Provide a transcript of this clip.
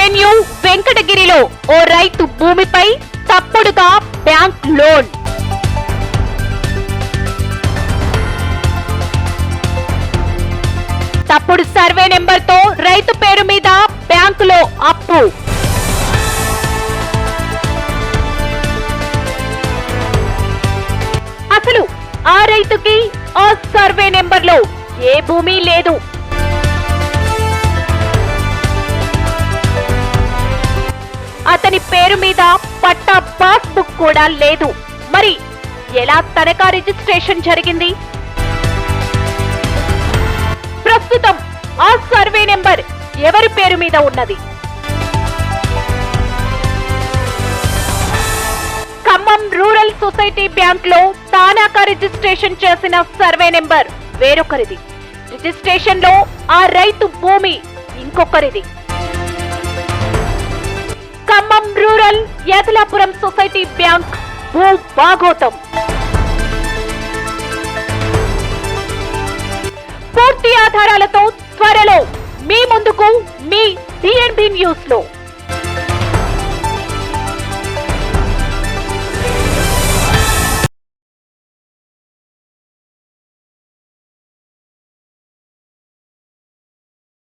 వెంకటగిరిలో ఓ రైతు భూమిపై తప్పుడుగా బ్యాంక్ లోన్. తప్పుడు సర్వే నెంబర్తో రైతు పేరు మీద బ్యాంకులో అప్పు. అసలు ఆ రైతుకి ఆ సర్వే నెంబర్లో ఏ భూమి లేదు. అతని పేరు మీద పట్టా పాస్బుక్ కూడా లేదు. మరి ఎలా తనఖా రిజిస్ట్రేషన్ జరిగింది? ప్రస్తుతం ఆ సర్వే నెంబర్ ఎవరి పేరు మీద ఉన్నది? ఖమ్మం రూరల్ సొసైటీ బ్యాంక్లో తానాకా రిజిస్ట్రేషన్ చేసిన సర్వే నెంబర్ వేరొకరిది. రిజిస్ట్రేషన్లో ఆ రైతు భూమి ఇంకొకరిది. రూరల్ యదలాపురం సొసైటీ బ్యాంక్ భూ భాగోతం పూర్తి ఆధారాలతో త్వరలో మీ ముందుకు మీ డిఎన్బి న్యూస్లో.